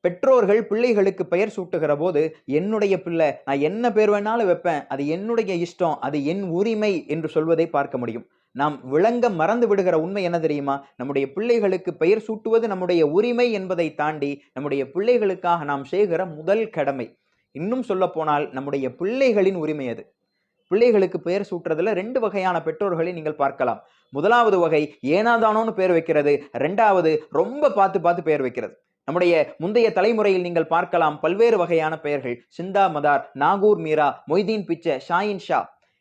பெற்றோர்கள் பிள்ளைகளுக்கு பெயர் சூட்டுகிற போது என்னுடைய பிள்ளை நான் என்ன பேர் வேணாலும் வைப்பேன். அது என்னுடைய இஷ்டம். அது என் உரிமை என்று சொல்வதை பார்க்க முடியும். நாம் விளங்க மறந்து விடுகிற உண்மை என்ன தெரியுமா? நம்முடைய பிள்ளைகளுக்கு பெயர் சூட்டுவது நம்முடைய உரிமை என்பதை தாண்டி நம்முடைய பிள்ளைகளுக்காக நாம் செய்கிற முதல் கடமை. இன்னும் சொல்ல போனால் நம்முடைய பிள்ளைகளின் உரிமை அது. பிள்ளைகளுக்கு பெயர் சூட்டுறதுல ரெண்டு வகையான பெற்றோர்களை நீங்கள் பார்க்கலாம். முதலாவது வகை ஏனாதானோன்னு பேர் வைக்கிறது. ரெண்டாவது ரொம்ப பார்த்து பார்த்து பெயர் வைக்கிறது. நம்முடைய முந்தைய தலைமுறையில் நீங்கள் பார்க்கலாம் பல்வேறு வகையான பெயர்கள். சிந்தா மதார் நாகூர் மீரா மொய்தீன் பிச்சை ஷாயின் ஷா.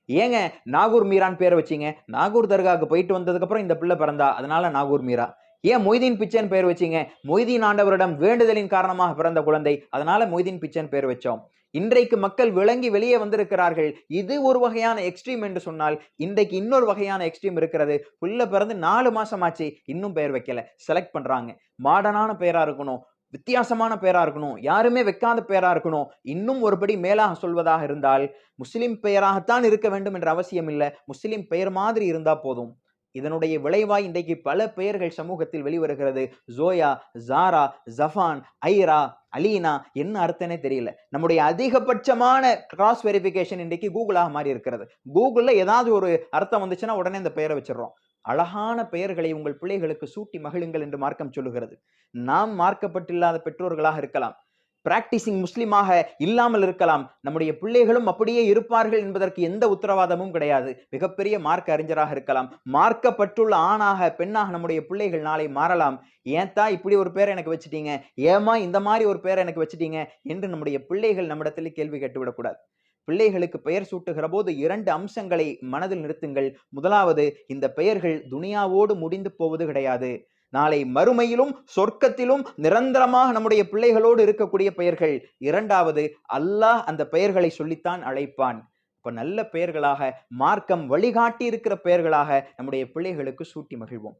ஏங்க நாகூர் மீரான் பேர் வச்சீங்க? நாகூர் தர்காவுக்கு போயிட்டு வந்ததுக்கு அப்புறம் இந்த பிள்ளை பிறந்தா அதனால நாகூர் மீரா. ஏன் மொய்தீன் பிச்சைன்னு பேர் வச்சீங்க? மொய்தீன் ஆண்டவரிடம் வேண்டுதலின் காரணமாக பிறந்த குழந்தை அதனால மொய்தீன் பிச்சைன்னு பேர் வச்சோம். இன்றைக்கு மக்கள் விளங்கி வெளியே வந்திருக்கிறார்கள். இது ஒரு வகையான எக்ஸ்ட்ரீம் என்று சொன்னால் இன்றைக்கு இன்னொரு வகையான எக்ஸ்ட்ரீம் இருக்கிறது. புள்ள பிறந்து நாலு மாசம் ஆச்சு இன்னும் பெயர் வைக்கல. செலக்ட் பண்றாங்க. மாடர்னான பெயரா இருக்கணும் வித்தியாசமான பெயரா இருக்கணும் யாருமே வைக்காத பெயரா இருக்கணும். இன்னும் ஒருபடி மேலாக சொல்வதாக இருந்தால் முஸ்லிம் பெயராகத்தான் இருக்க வேண்டும் என்ற அவசியம் இல்லை. முஸ்லிம் பெயர் மாதிரி இருந்தா போதும். இதனுடைய விளைவாய் இன்றைக்கு பல பெயர்கள் சமூகத்தில் வெளிவருகிறது. ஜோயா ஜாரா ஜஃபான் ஐரா அலீனா என்ன அர்த்தனே தெரியல. நம்முடைய அதிகபட்சமான கிராஸ் வெரிஃபிகேஷன் இன்றைக்கு கூகுளாக மாறி இருக்கிறது கூகுளில் ஏதாவது ஒரு அர்த்தம் வந்துச்சுன்னா உடனே இந்த பெயரை வச்சிடறோம். அழகான பெயர்களை உங்கள் பிள்ளைகளுக்கு சூட்டி மகிழுங்கள் என்று மார்க்கம் சொல்லுகிறது. நாம் மார்க்கப்பட்டில்லாத பெற்றோர்களாக இருக்கலாம். பிராக்டிசிங் முஸ்லீமாக இல்லாமல் இருக்கலாம். நம்முடைய பிள்ளைகளும் அப்படியே இருப்பார்கள் என்பதற்கு எந்த உத்தரவாதமும் கிடையாது. மிகப்பெரிய மார்க்க அறிஞராக இருக்கலாம். மார்க்கப்பட்டுள்ள ஆணாக பெண்ணாக நம்முடைய பிள்ளைகள் நாளை மாறலாம். ஏன்தா இப்படி ஒரு பேரை எனக்கு வச்சுட்டீங்க? ஏமா இந்த மாதிரி ஒரு பேரை எனக்கு வச்சுட்டீங்க? என்று நம்முடைய பிள்ளைகள் நம்மிடத்தில் கேள்வி கேட்டுவிடக்கூடாது. பிள்ளைகளுக்கு பெயர் சூட்டுகிற போது இரண்டு அம்சங்களை மனதில் நிறுத்துங்கள். முதலாவது இந்த பெயர்கள் துனியாவோடு முடிந்து போவது கிடையாது. நாளை மறுமையிலும் சொர்க்கத்திலும் நிரந்தரமாக நம்முடைய பிள்ளைகளோடு இருக்கக்கூடிய பெயர்கள். இரண்டாவது அல்லாஹ் அந்த பெயர்களை சொல்லித்தான் அழைப்பான். இப்போ நல்ல பெயர்களாக மார்க்கம் வழிகாட்டி இருக்கிற பெயர்களாக நம்முடைய பிள்ளைகளுக்கு சூட்டி மகிழ்வோம்.